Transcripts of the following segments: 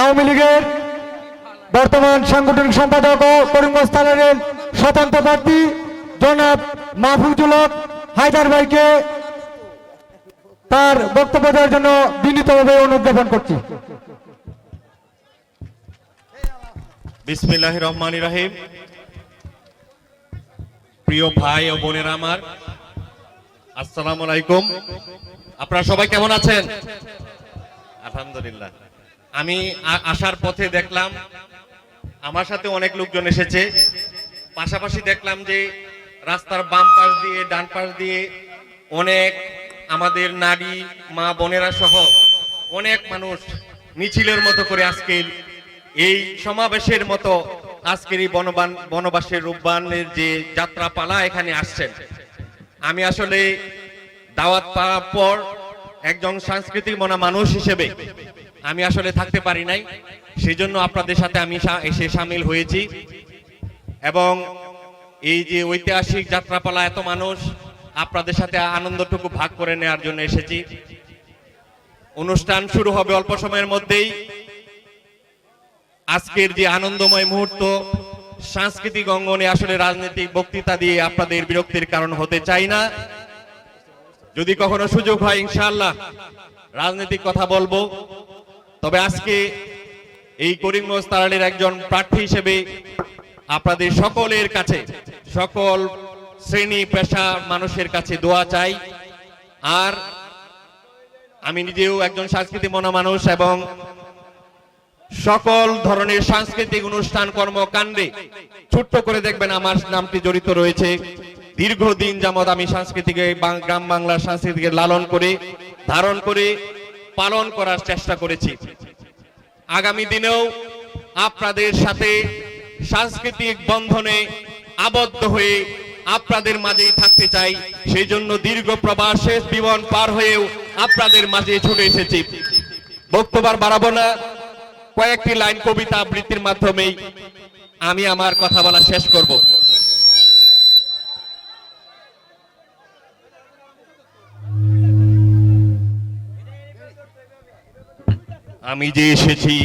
আওয়ামী লীগের বর্তমান সাংগঠনিক সম্পাদক ও করিমগঞ্জ থানার স্বতন্ত্র প্রার্থী জনাব মাহফুজুল হক হায়দার ভাইকে তার বক্তব্য দেওয়ার জন্য বিনীতভাবে অনুরোধ জ্ঞাপন করছি। বিসমিল্লাহ রহমান রাহিম। প্রিয় ভাই ও বোনেরা আমার, আসসালামু আলাইকুম। আপনারা সবাই কেমন আছেন? আলহামদুলিল্লাহ। আমি আসার পথে দেখলাম, আমার সাথে অনেক লোকজন এসেছে। পাশাপাশি দেখলাম যে রাস্তার বাম পাশ দিয়ে, ডান পাশ দিয়ে অনেক আমাদের নারী, মা বোনেরা সহ অনেক মানুষ মিছিলের মতো করে আজকের এই সমাবেশের মতো আজকের এই বনবান বনবাসের রূপবানের যে যাত্রাপালা এখানে আসছেন। আমি আসলে দাওয়াত পাওয়ার পর একজন সাংস্কৃতিক মনা মানুষ হিসেবে আমি আসলে থাকতে পারি নাই সেই জন্য আপনাদের সাথে আমি এসে সামিল হয়েছি। এবং এই যে ঐতিহাসিক যাত্রাপালা এত মানুষ, আপনাদের সাথে আনন্দটুকু ভাগ করে নেওয়ার জন্য এসেছি। অনুষ্ঠান শুরু হবে অল্প সময়ের মধ্যেই। আজকের যে আনন্দময় মুহূর্ত, সাংস্কৃতিক অঙ্গনে আসলে রাজনৈতিক বক্তৃতা দিয়ে আপনাদের বিরক্তির কারণ হতে চাই না। যদি কখনো সুযোগ হয়, ইনশাআল্লাহ রাজনৈতিক কথা বলব। তবে আজকে এই করিমগঞ্জ তারালের একজন প্রার্থী হিসেবে আপনাদের সকলের কাছে, সকল শ্রেণি পেশা মানুষের কাছে দোয়া চাই। আর আমি নিজেও একজন সাংস্কৃতিক মনা মানুষ এবং সকল ধরনের সাংস্কৃতিক অনুষ্ঠান কর্মকাণ্ডে ছোট্ট করে দেখবেন আমার নামটি জড়িত রয়েছে। দীর্ঘদিন যাবৎ আমি সাংস্কৃতিক গ্রাম বাংলার সংস্কৃতিকে লালন করে, ধারণ করে পালন করার চেষ্টা করেছি। আগামী দিনেও আপনাদের সাথে সাংস্কৃতিক বন্ধনে আবদ্ধ হয়ে আপনাদের মাঝেই থাকতে চাই। সেই জন্য দীর্ঘ প্রবাস শেষ জীবন পার হয়েও আপনাদের মাঝে ছুটে এসেছি। বক্তব্য বাড়াবো না। কয়েকটি লাইন কবিতা আবৃত্তির মাধ্যমেই আমি আমার কথা বলা শেষ করব। আমি যে এসেছি,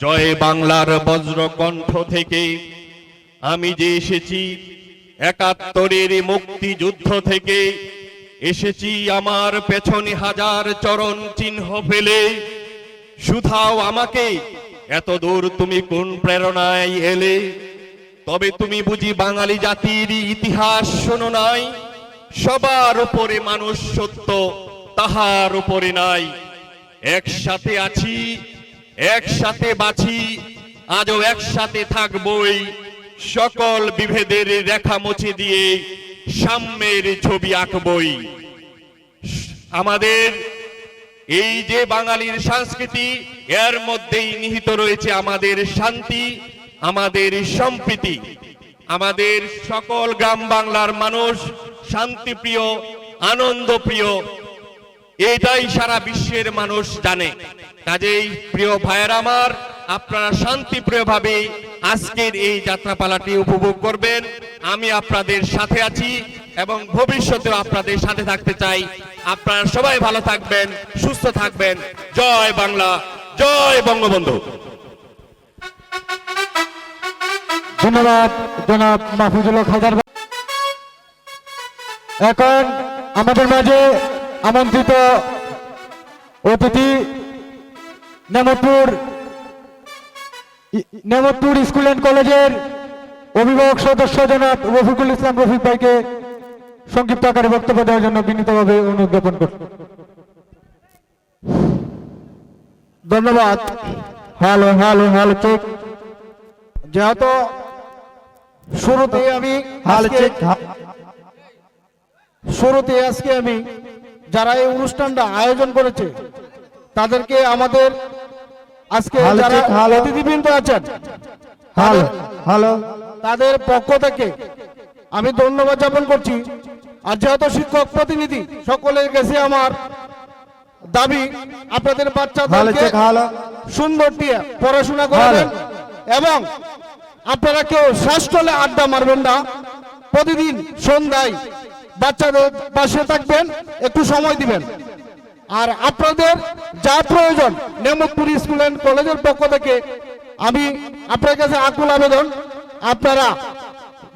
জয় বাংলার বজ্রকণ্ঠ থেকে, আমি যে এসেছি, একাত্তরের মুক্তিযুদ্ধ থেকে, এসেছি আমার পেছনে হাজার চরণ চিহ্ন ফেলে। শুধাও আমাকে, এত দূর তুমি কোন প্রেরণায় এলে? তবে তুমি বুঝি বাঙালি জাতির ইতিহাস শোনো নাই? সবার উপরে মানুষ সত্য, তাহার উপরে নাই। একসাথে আছি, একসাথে বাছি, আজও একসাথে থাকবই। সকল বিভেদের রেখা মুছে দিয়ে সাম্যের ছবি আঁকবই। আমাদের এই যে বাঙালির সংস্কৃতি, এর মধ্যেই নিহিত রয়েছে আমাদের শান্তি, আমাদের সম্প্রীতি। আমাদের সকল গ্রাম বাংলার মানুষ শান্তিপ্রিয়, আনন্দপ্রিয় এটাই সারা বিশ্বের মানুষ জানে। কাজেই প্রিয় ভাইয়ের আমার, আপনারা শান্তিপ্রিয় ভাবে আজকের এই যাত্রাপালাটি উপভোগ করবেন। আমি আপনাদের সাথে আছি এবং ভবিষ্যতেও আপনাদের সাথে থাকতে চাই। আপনারা সবাই ভালো থাকবেন, সুস্থ থাকবেন। জয় বাংলা, জয় বঙ্গবন্ধু। ধন্যবাদ, জনাব এখন আমাদের মাঝে আমন্ত্রিত অতিথি নেমতপুর ই- নেমতপুর স্কুল অ্যান্ড কলেজের অভিভাবক সদস্য জনাব রফিকুল ইসলাম রফিক ভাইকে সংক্ষিপ্ত আকারে বক্তব্য দেওয়ার জন্য বিনীতভাবে অনুরোধ জ্ঞাপন করছি। ধন্যবাদ। হ্যালো হ্যালো হ্যালো চেক যেহেতু শুরুতেই আমি হ্যালো চেক শুরুতে আজকে আমি যারা এই অনুষ্ঠানটা আয়োজন করেছে তাদেরকে আমাদের আজকে যারা। অতিথিবৃন্দ আছেন হ্যালো তাদের পক্ষ থেকে আমি ধন্যবাদ জ্ঞাপন করছি। আর যেহেতু শিক্ষক প্রতিনিধি সকলের কাছে আমার দাবি আপনাদের বাচ্চাদেরকে সুন্দর দিয়ে পড়াশোনা করবেন এবং আপনারা কেউ শ্বাসটলে আড্ডা মারবেন না। প্রতিদিন সন্ধ্যায় বাচ্চাদের পাশে থাকবেন, একটু সময় দিবেন। আর আপনাদের যা প্রয়োজন, নেমতপুর স্কুল অ্যান্ড কলেজের পক্ষ থেকে আমি আপনার কাছে আকুল আবেদন, আপনারা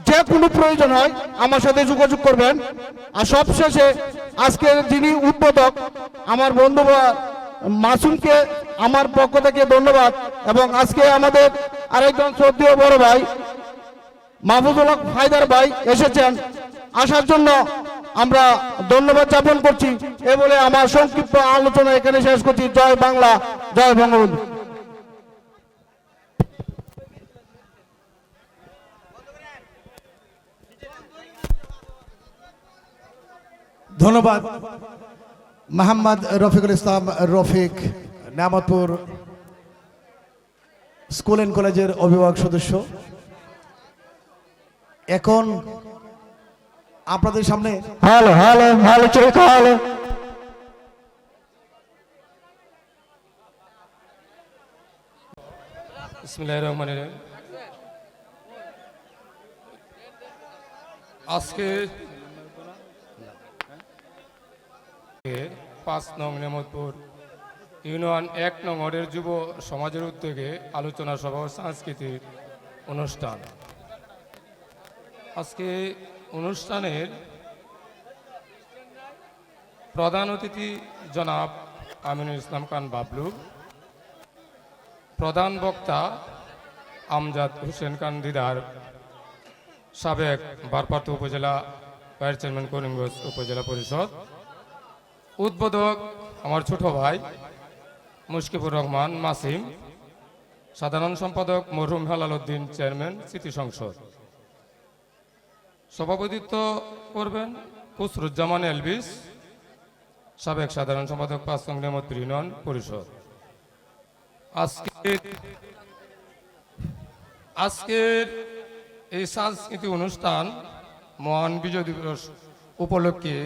যে কোনো প্রয়োজন হয় আমার সাথে যোগাযোগ করবেন। আর সবশেষে আজকের যিনি উদ্বোধক, আমার বন্ধু মাসুমকে আমার পক্ষ থেকে ধন্যবাদ। এবং আজকে আমাদের আরেকজন শ্রদ্ধেয় বড় ভাই, মাহফুজুল হক হায়দার ভাই এসেছেন। আসার জন্য আমরা ধন্যবাদ জ্ঞাপন করছি। এ বলে আমার সংক্ষিপ্ত আলোচনা এখানে শেষ করছি। জয় বাংলা, জয় বঙ্গবন্ধু। ধন্যবাদ মোহাম্মদ রফিকুল ইসলাম রফিক নামতপুর স্কুল অ্যান্ড কলেজের অভিভাবক সদস্য। এখন আপনাদের সামনে। হ্যালো হ্যালো হ্যালো চোখ হ্যালো। বিসমিল্লাহির রহমানির রহিম। আজকে পাঁচ নং নেমতপুর ইউনিয়ন এক নং ওয়ার্ডের যুব সমাজের উদ্যোগে আলোচনা সভা ও সাংস্কৃতিক অনুষ্ঠান। আজকে অনুষ্ঠানের প্রধান অতিথি জনাব আমিনুল ইসলাম খান বাবলু, প্রধান বক্তা আমজাদ হোসেন খান দিদার, সাবেক বারপাত উপজেলা ভাইস চেয়ারম্যান করিমগঞ্জ উপজেলা পরিষদ, উদ্বোধক আমার ছোট ভাই মুশকিফুর রহমান মাসিম, সাধারণ সম্পাদক মরহুম হেলাল উদ্দিন চেয়ারম্যান স্মৃতি সংসদ। সভাপতিত্ব করবেন কুসরুজ্জামান এলবিস, সাবেক সাধারণ সম্পাদক পাঁচ নং নেমত ইউনিয়ন পরিষদ। আজকে আজকের এই সাংস্কৃতিক অনুষ্ঠান মহান বিজয় দিবস উপলক্ষে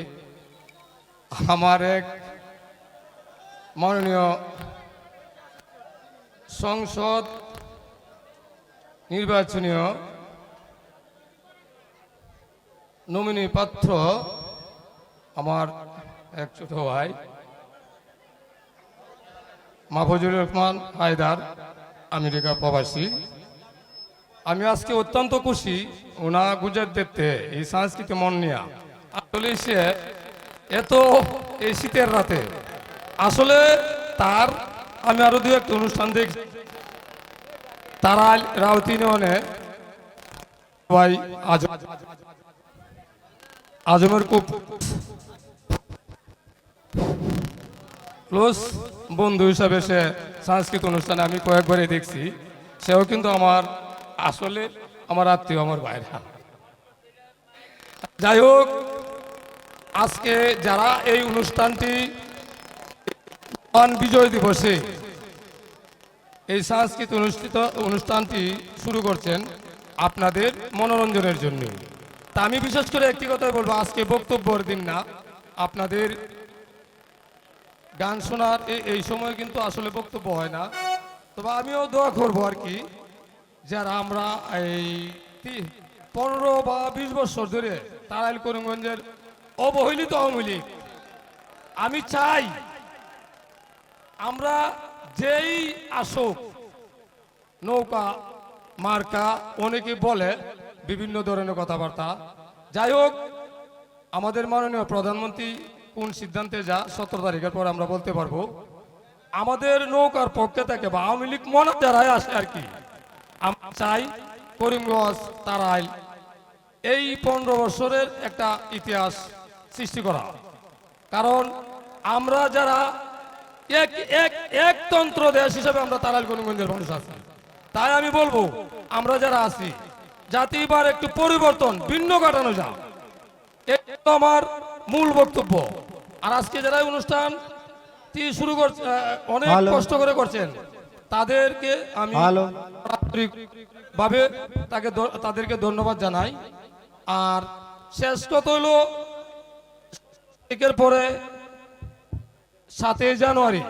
আমার এক মাননীয় সংসদ নির্বাচনীয় নমিনি পাত্র আমার এক ছোট ভাই, মাহফুজুর রহমান হায়দার, আমেরিকা প্রবাসী। আমি আজকে অত্যন্ত খুশি ওনা গুজরাট দেখতে এই সাংস্কৃতিক মন নিয়া আসলে সে এত এই শীতের রাতে, আসলে তার, আমি আরও দু একটা অনুষ্ঠান দেখি। তারা রাউতি নিয়নে ভাই আজ আজমের খুব ক্লোজ বন্ধু হিসাবে সে সাংস্কৃতিক অনুষ্ঠানে আমি কয়েকবারই দেখছি। সেও কিন্তু আমার আসলে আমার আত্মীয়, আমার বাইরে যাই হোক, আজকে যারা এই অনুষ্ঠানটি বিজয় দিবসে এই সাংস্কৃতিক অনুষ্ঠিত অনুষ্ঠানটি শুরু করছেন আপনাদের মনোরঞ্জনের জন্য তা আমি বিশেষ করে একটি কথাই বলব, আজকে বক্তব্যের দিন না। আপনাদের গান শোনার এই- সময় কিন্তু আসলে বক্তব্য হয় না। তবে আমিও দোয়া করব আর কি, যারা আমরা এই পনেরো বা বিশ বছর ধরে তারাইল করিমগঞ্জের অবহেলিত আওয়ামী লীগ, আমি চাই আমরা যেই আসুক, নৌকা, মার্কা, অনেকে বলে বিভিন্ন ধরনের কথাবার্তা। যাই হোক, আমাদের মাননীয় প্রধানমন্ত্রী কোন সিদ্ধান্তে যা, সতেরো তারিখের পর আমরা বলতে পারব। আমাদের নৌকার পক্ষে থেকে বা আওয়ামী লীগ মনে যারাই আসে আর কি। আমরা চাই করিমগঞ্জ, তারাইল এই পনেরো বছরের একটা ইতিহাস সৃষ্টি করা। কারণ আমরা যারা এক এক একতন্ত্র দেশ হিসেবে আমরা তারাইল, করিমগঞ্জের মানুষ আছি। তাই আমি বলব, আমরা যারা আছি যাতে এবার একটু পরিবর্তন ভিন্ন কাটানো এই তো আমার মূল বক্তব্য। আর আজকে যারা অনুষ্ঠান শুরু করছে অনেক কষ্ট করে করছেন তাদেরকে আমি ভাবে তাকে তাদেরকে ধন্যবাদ জানাই। আর শেষ কথা হলো একের পরে সাতই জানুয়ারি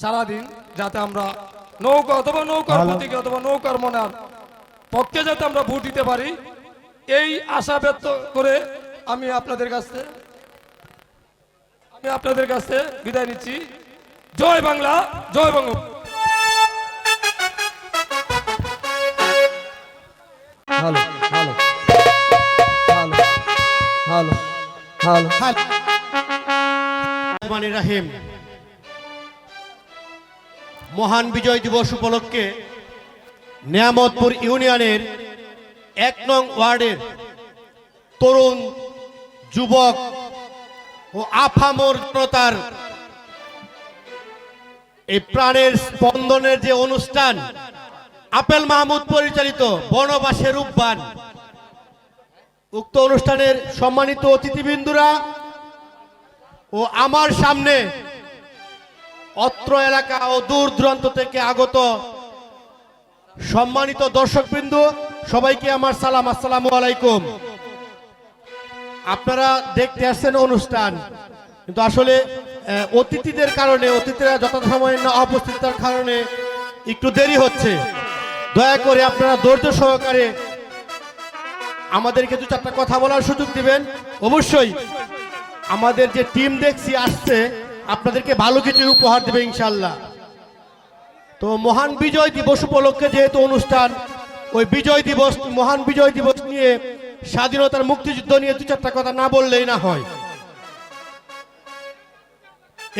সারাদিন যাতে আমরা নৌকা অথবা নৌকার. প্রতীকে অথবা নৌকার মনার পক্ষে যাতে আমরা ভোট দিতে পারি এই আশা ব্যক্ত করে আমি আপনাদের কাছে আমি আপনাদের কাছে বিদায় নিচ্ছি। জয় বাংলা জয় Banga. Hello hello hello hello hello Rahim মহান বিজয় দিবস উপলক্ষে নিয়ামতপুর ইউনিয়নের এক নং ওয়ার্ডের তরুণ যুবক ও আফামর জনতার এই প্রাণের স্পন্দনের যে অনুষ্ঠান, আপেল মাহমুদ পরিচালিত বনবাসের উদ্যান উক্ত অনুষ্ঠানের সম্মানিত অতিথিবৃন্দুরা ও আমার সামনে অত্র এলাকা ও দূর দূরান্ত থেকে আগত সম্মানিত দর্শকবৃন্দ, সবাইকে আমার সালাম, আসসালামু আলাইকুম। আপনারা দেখতে আসছেন অনুষ্ঠান, কিন্তু আসলে অতিথিদের কারণে, অতিথিরা যথা যথাসময়ে না উপস্থিতার কারণে একটু দেরি হচ্ছে। দয়া করে আপনারা ধৈর্য সহকারে আমাদেরকে দু চারটা কথা বলার সুযোগ দিবেন। অবশ্যই আমাদের যে টিম দেখছি আসছে, আপনাদেরকে ভালো কিছু উপহার দেবে ইনশাল্লাহ তো মহান বিজয় দিবস উপলক্ষে যেহেতু অনুষ্ঠান, ওই বিজয় দিবস, মহান বিজয় দিবস নিয়ে স্বাধীনতার মুক্তিযুদ্ধ নিয়ে দু চারটা কথা না বললেই না হয়।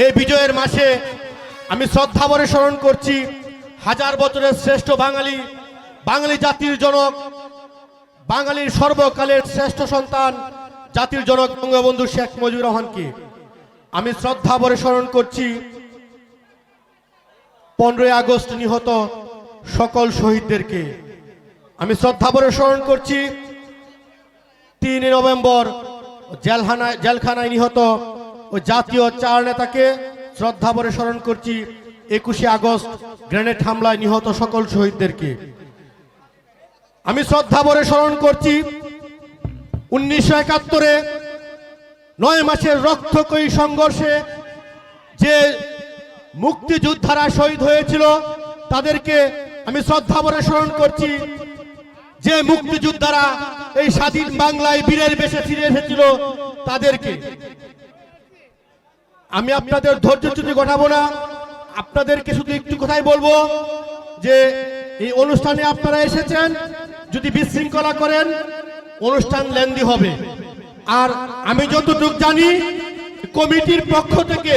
এই বিজয়ের মাসে আমি শ্রদ্ধাভরে স্মরণ করছি হাজার বছরের শ্রেষ্ঠ বাঙালি বাঙালি জাতির জনক, বাঙালির সর্বকালের শ্রেষ্ঠ সন্তান, জাতির জনক বঙ্গবন্ধু শেখ মুজিবুর রহমানকে। আমি শ্রদ্ধা ভরে স্মরণ করছি পনেরোই আগস্ট নিহত সকল শহীদদেরকে আমি শ্রদ্ধা ভরে স্মরণ করছি তিন নভেম্বর জেলখানায় জেলখানায় নিহত ও জাতীয় চার নেতাকে শ্রদ্ধা ভরে স্মরণ করছি, একুশে আগস্ট গ্রেনেড হামলায় নিহত সকল শহীদদেরকে। আমি শ্রদ্ধা ভরে স্মরণ করছি, উনিশশো একাত্তরে নয় মাসের রক্তকয়ী সংঘর্ষে যে মুক্তিযোদ্ধারা শহীদ হয়েছিল। তাদেরকে আমি শ্রদ্ধা ভরে স্মরণ করছি। যে মুক্তিযোদ্ধারা এই স্বাধীন বাংলায় বীরের বেশে ফিরে এসেছিল, তাদেরকে। আমি আপনাদের ধৈর্যচ্যুতি ঘটাবো না, আপনাদেরকে শুধু একটু কথাই বলব, যে এই অনুষ্ঠানে আপনারা এসেছেন, যদি বিশৃঙ্খলা করেন, অনুষ্ঠান লেন্দি হবে। আর আমি যতটুক জানি কমিটির পক্ষ থেকে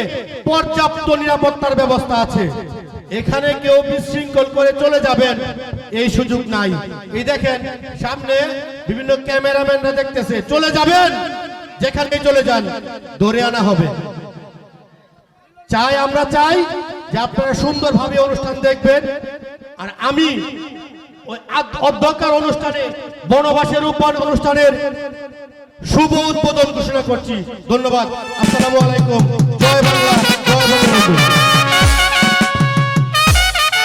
পর্যাপ্ত নিরাপত্তার ব্যবস্থা আছে। এখানে কেউ বিশৃঙ্খল করে চলে যাবেন, এই সুযোগ নাই। এই দেখেন, সামনে বিভিন্ন ক্যামেরাম্যানরা দেখতেছে, চলে যাবেন যেখানে চলে যান, ধরে আনা হবে। চাই আমরা চাই যে আপনারা সুন্দরভাবে অনুষ্ঠান দেখবেন, আর আমি ওই অধ্যক্ষার অনুষ্ঠানে, বনবাসের উপর অনুষ্ঠানের শুভ উদ্বোধন ঘোষণা করছি। ধন্যবাদ। আসসালামু আলাইকুম। জয় বাংলা জয় বঙ্গবন্ধু।